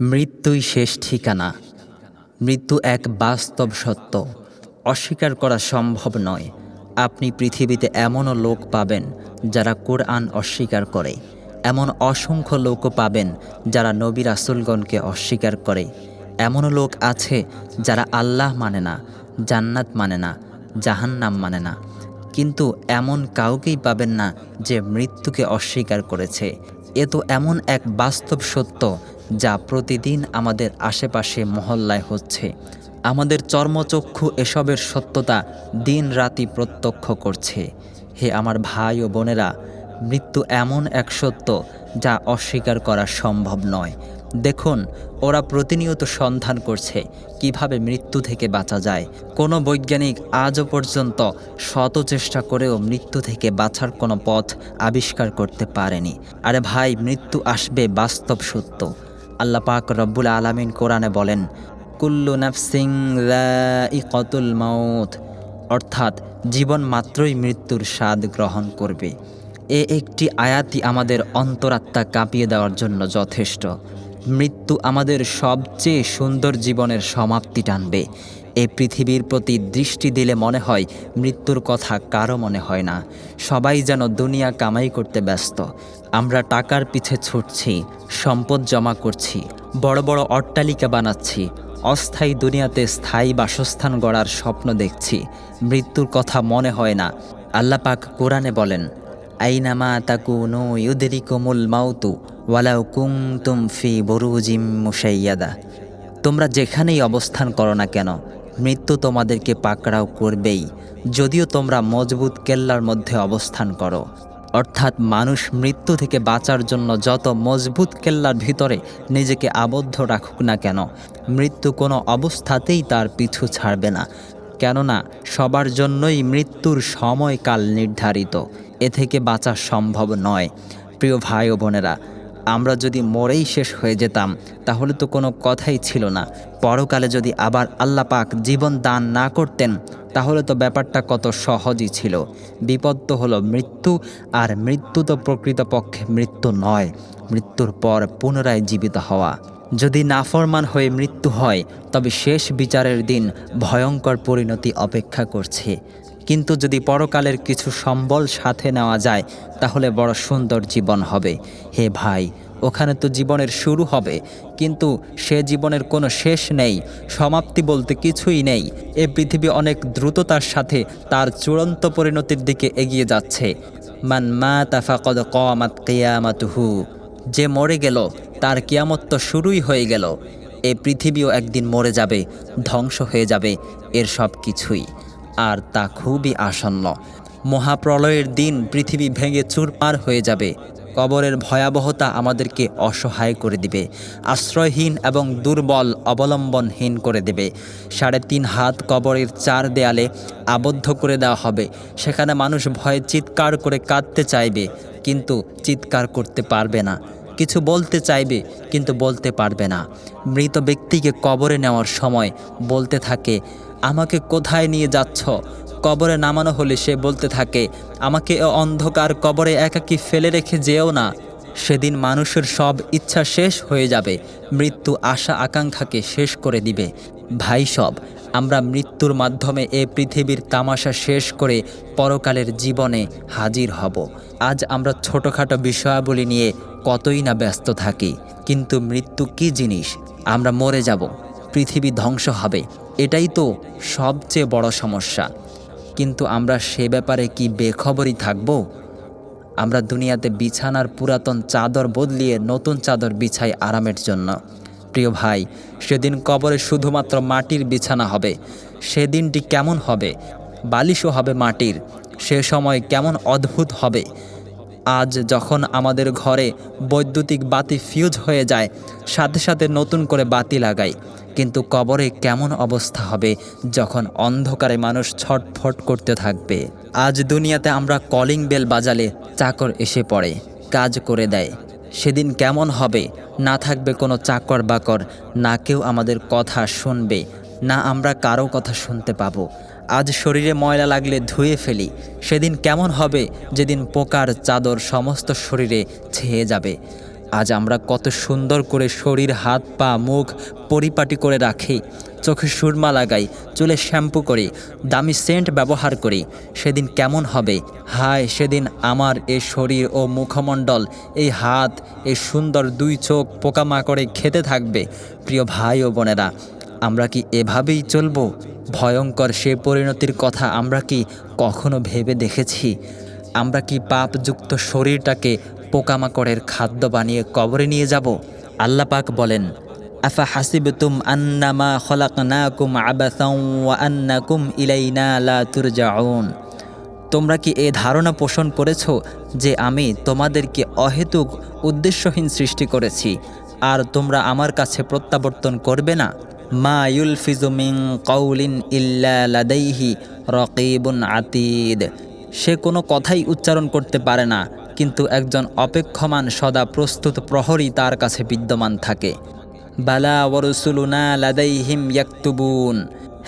মৃত্যুই শেষ ঠিকানা। মৃত্যু এক বাস্তব সত্য। অস্বীকার করা সম্ভব নয়। আপনি পৃথিবীতে এমনও লোক পাবেন যারা কোরআন অস্বীকার করে। এমন অসংখ্য লোকও পাবেন যারা নবী রাসুলগণকে অস্বীকার করে। এমনও লোক আছে যারা আল্লাহ মানে না, জান্নাত মানে না, জাহান্নাম মানে না। কিন্তু এমন কাউকেই পাবেন না যে মৃত্যুকে অস্বীকার করেছে। এ তো এমন এক বাস্তব সত্য যা প্রতিদিন আমাদের আশেপাশে মহল্লায় হচ্ছে। আমাদের চর্মচক্ষু এসবের সত্যতা দিন রাতি প্রত্যক্ষ করছে। হে আমার ভাই ও বোনেরা, মৃত্যু এমন এক সত্য যা অস্বীকার করা সম্ভব নয়। দেখুন, ওরা প্রতিনিয়ত সন্ধান করছে কীভাবে মৃত্যু থেকে বাঁচা যায়। কোনো বৈজ্ঞানিক আজও পর্যন্ত শত চেষ্টা করেও মৃত্যু থেকে বাঁচার কোনো পথ আবিষ্কার করতে পারেনি। আরে ভাই, মৃত্যু আসবে বাস্তব সত্য। আল্লাহ পাক রব্বুল আলামিন কোরআনে বলেন, কুল্লু নাফসিং কতুল মাউথ অর্থাৎ জীবন মাত্রই মৃত্যুর স্বাদ গ্রহণ করবে। এ একটি আয়াতই আমাদের অন্তরাত্মা কাঁপিয়ে দেওয়ার জন্য যথেষ্ট। মৃত্যু আমাদের সবচেয়ে সুন্দর জীবনের সমাপ্তি টানবে। এ পৃথিবীর প্রতি দৃষ্টি দিলে মনে হয় মৃত্যুর কথা কারও মনে হয় না। সবাই যেন দুনিয়া কামাই করতে ব্যস্ত। আমরা টাকার পিছে ছুটছি, সম্পদ জমা করছি, বড় বড় অট্টালিকা বানাচ্ছি, অস্থায়ী দুনিয়াতে স্থায়ী বাসস্থান গড়ার স্বপ্ন দেখছি। মৃত্যুর কথা মনে হয় না। আল্লাপাক কোরআনে বলেন, আইনামা তাকুনু ইউদরিকুমুল মাউতু ওয়ালাউ কুমতুম ফি বুরুজিম মুশাইয়াদা। তোমরা যেখানেই অবস্থান করো না কেন, মৃত্যু তোমাদেরকে পাকড়াও করবেই, যদিও তোমরা মজবুত কেল্লার মধ্যে অবস্থান করো। অর্থাৎ মানুষ মৃত্যু থেকে বাঁচার জন্য যত মজবুত কেল্লার ভিতরে নিজেকে আবদ্ধ রাখুক না কেন, মৃত্যু কোনো অবস্থাতেই তার পিছু ছাড়বে না। কেননা, সবার জন্যই মৃত্যুর সময়কাল নির্ধারিত, এ থেকে বাঁচা সম্ভব নয়। প্রিয় ভাই ও বোনেরা আমরা যদি মরেই শেষ হয়ে যেতাম, তাহলে তো কোনো কথাই ছিল না। পরকালে যদি আবার আল্লাহ পাক জীবন দান না করতেন, তাহলে তো ব্যাপারটা কত সহজই ছিল। বিপদ তো হলো মৃত্যু, আর মৃত্যু তো প্রকৃতপক্ষে মৃত্যু নয়, মৃত্যুর পর পুনরায় জীবিত হওয়া। যদি নাফরমান হয়ে মৃত্যু হয়, তবে শেষ বিচারের দিন ভয়ঙ্কর পরিণতি অপেক্ষা করছে। কিন্তু যদি পরকালের কিছু সম্বল সাথে নেওয়া যায়, তাহলে বড় সুন্দর জীবন হবে। হে ভাই, ওখানে তো জীবনের শুরু হবে, কিন্তু সে জীবনের কোনো শেষ নেই, সমাপ্তি বলতে কিছুই নেই। এ পৃথিবী অনেক দ্রুততার সাথে তার চূড়ান্ত পরিণতির দিকে এগিয়ে যাচ্ছে। মান মা তাফাকদ কমাত কেয়ামাতুহু। যে মরে গেল, তার কিয়ামত তো শুরুই হয়ে গেল। এ পৃথিবীও একদিন মরে যাবে, ধ্বংস হয়ে যাবে, এর সব কিছুই। আর তা খুবই আসন্ন। মহাপ্রলয়ের দিন পৃথিবী ভেঙে চুরমার হয়ে যাবে। কবরের ভয়াবহতা আমাদেরকে অসহায় করে দিবে। আশ্রয়হীন এবং দুর্বল অবলম্বনহীন করে দেবে। সাড়ে তিন হাত কবরের চার দেয়ালে আবদ্ধ করে দেওয়া হবে। সেখানে মানুষ ভয়ে চিৎকার করে কাঁদতে চাইবে, কিন্তু চিৎকার করতে পারবে না। কিছু বলতে চাইবে, কিন্তু বলতে পারবে না। মৃত ব্যক্তিকে কবরে নেওয়ার সময় বলতে থাকে আমাকে কোথায় নিয়ে যাচ্ছ? কবরে নামানো হলে সে বলতে থাকে, আমাকে অন্ধকার কবরে একাকি ফেলে রেখে যেও না। সেদিন মানুষের সব ইচ্ছা শেষ হয়ে যাবে, মৃত্যু আশা আকাঙ্ক্ষাকে শেষ করে দিবে। ভাই সব, আমরা মৃত্যুর মাধ্যমে এ পৃথিবীর তামাশা শেষ করে পরকালের জীবনে হাজির হব। আজ আমরা ছোটোখাটো বিষয়াবলী নিয়ে কতই না ব্যস্ত থাকি, কিন্তু মৃত্যু কি জিনিস? আমরা মরে যাব, পৃথিবী ধ্বংস হবে এটাই তো সবচেয়ে বড় সমস্যা। কিন্তু আমরা সে ব্যাপারে কি বেখবরই থাকব? আমরা দুনিয়াতে বিছানার পুরাতন চাদর বদলিয়ে নতুন চাদর বিছাই আরামের জন্য। প্রিয় ভাই, সেদিন কবরে শুধুমাত্র মাটির বিছানা হবে। সেদিনটি কেমন হবে? বালিশও হবে মাটির। সে সময় কেমন অদ্ভুত হবে? আজ যখন আমাদের ঘরে বৈদ্যুতিক বাতি ফিউজ হয়ে যায়, সাথে সাথে নতুন করে বাতি লাগাই। কিন্তু কবরে কেমন অবস্থা হবে যখন অন্ধকারে মানুষ ছটফট করতে থাকবে? আজ দুনিয়াতে আমরা কলিং বেল বাজালে চাকর এসে পড়ে, কাজ করে দেয়। সেদিন কেমন হবে? না থাকবে কোনো চাকর বাকর, না কেউ আমাদের কথা শুনবে, না আমরা কারও কথা শুনতে পাবো। আজ শরীরে ময়লা লাগলে ধুয়ে ফেলি। সেদিন কেমন হবে যেদিন পোকার চাদর সমস্ত শরীরে ছেয়ে যাবে। আজ আমরা কত সুন্দর করে শরীর, হাত, পা, মুখ পরিপাটি করে রাখি। চোখে সুরমা লাগাই, চুলে শ্যাম্পু করি, দামি সেন্ট ব্যবহার করি। সেদিন কেমন হবে? হায়, সেদিন আমার এ শরীর ও মুখমণ্ডল, এই হাত এই সুন্দর দুই চোখ পোকামাকড়ে খেতে থাকবে। প্রিয় ভাই ও বোনেরা, আমরা কি এভাবেই চলবো? ভয়ঙ্কর সে পরিণতির কথা আমরা কি কখনো ভেবে দেখেছি? আমরা কি পাপযুক্ত শরীরটাকে পোকামাকড়ের খাদ্য বানিয়ে কবরে নিয়ে যাব? আল্লাহ পাক বলেন, আফা হাসিবতুম আন্নামা খলাকনাকুম আবাসাও ওয়া আন্নাকুম ইলাইনা লা তুরজাউন। তোমরা কি এ ধারণা পোষণ করেছ যে আমি তোমাদেরকে অহেতুক উদ্দেশ্যহীন সৃষ্টি করেছি, আর তোমরা আমার কাছে প্রত্যাবর্তন করবে না? মা ইউলফিজু মিন কৌলিন ইল্লা লাদাইহি রকিবুন আতিদ। সে কোনো কথাই উচ্চারণ করতে পারে না, কিন্তু একজন অপেক্ষমান সদা প্রস্তুত প্রহরী তার কাছে বিদ্যমান থাকে। বালা ওরসুলুনা লাদাইহিম ইয়াকতুবুন।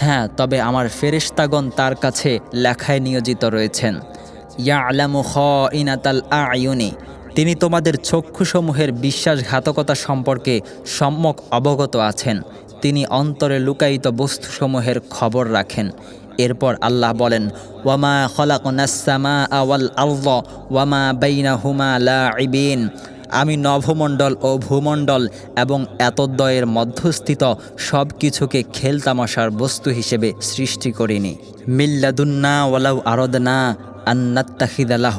হ্যাঁ তবে আমার ফেরেশতাগণ তার কাছে লেখায় নিয়োজিত রয়েছেন। ইয়া ইয়ালামু খ ইনাতাল আয়ুনি। তিনি তোমাদের চক্ষুসমূহের বিশ্বাসঘাতকতা সম্পর্কে সম্যক অবগত আছেন। তিনি অন্তরে লুকায়িত বস্তুসমূহের খবর রাখেন। এরপর আল্লাহ বলেন, ওয়ামা খলাকুনাসামা আওয়াল আল্লাহ ওয়ামা বাইনা হুমা লাইবিন আমি নভমণ্ডল ও ভূমণ্ডল এবং এতদ্বয়ের মধ্যস্থিত সব কিছুকে খেলতামাশার বস্তু হিসেবে সৃষ্টি করিনি। মিল্লাদুন্না ওয়ালাউ আরদনা আন্নাত্তাখিদালাহ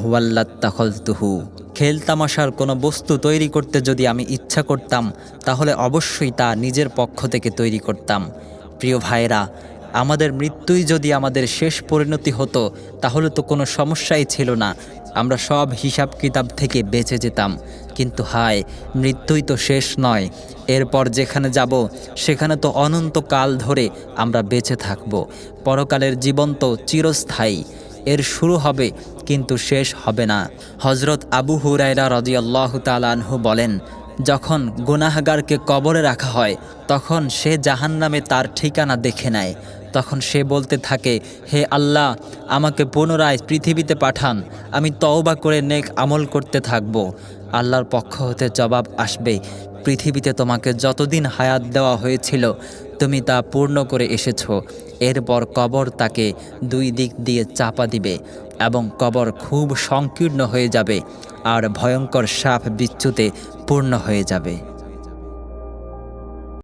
ওয়াল্লাত্তাখলতুহু খেলতামাশার কোনো বস্তু তৈরি করতে যদি আমি ইচ্ছা করতাম, তাহলে অবশ্যই তা নিজের পক্ষ থেকে তৈরি করতাম। প্রিয় ভাইরা আমাদের মৃত্যুই যদি আমাদের শেষ পরিণতি হতো, তাহলে তো কোনো সমস্যাই ছিল না। আমরা সব হিসাব কিতাব থেকে বেঁচে যেতাম। কিন্তু হায়, মৃত্যুই তো শেষ নয়। এরপর যেখানে যাব, সেখানে তো অনন্তকাল ধরে আমরা বেঁচে থাকব। পরকালের জীবন তো চিরস্থায়ী। এর শুরু হবে, কিন্তু শেষ হবে না। হজরত আবু হুরাইরা রদিয়াল্লাহ তালানহু বলেন, যখন গুনাহগারকে কবরে রাখা হয়, তখন সে জাহান্নামে তার ঠিকানা দেখে নেয়। তখন সে বলতে থাকে, হে আল্লাহ, আমাকে পুনরায় পৃথিবীতে পাঠান, আমি তওবা করে নেক আমল করতে থাকব। আল্লাহর পক্ষ হতে জবাব আসবে পৃথিবীতে তোমাকে যতদিন হায়াত দেওয়া হয়েছিল, তুমি তা পূর্ণ করে এসেছ। এরপর কবর তাকে দুই দিক দিয়ে চাপা দিবে এবং কবর খুব সংকীর্ণ হয়ে যাবে আর ভয়ঙ্কর সাপ বিচ্যুতে পূর্ণ হয়ে যাবে।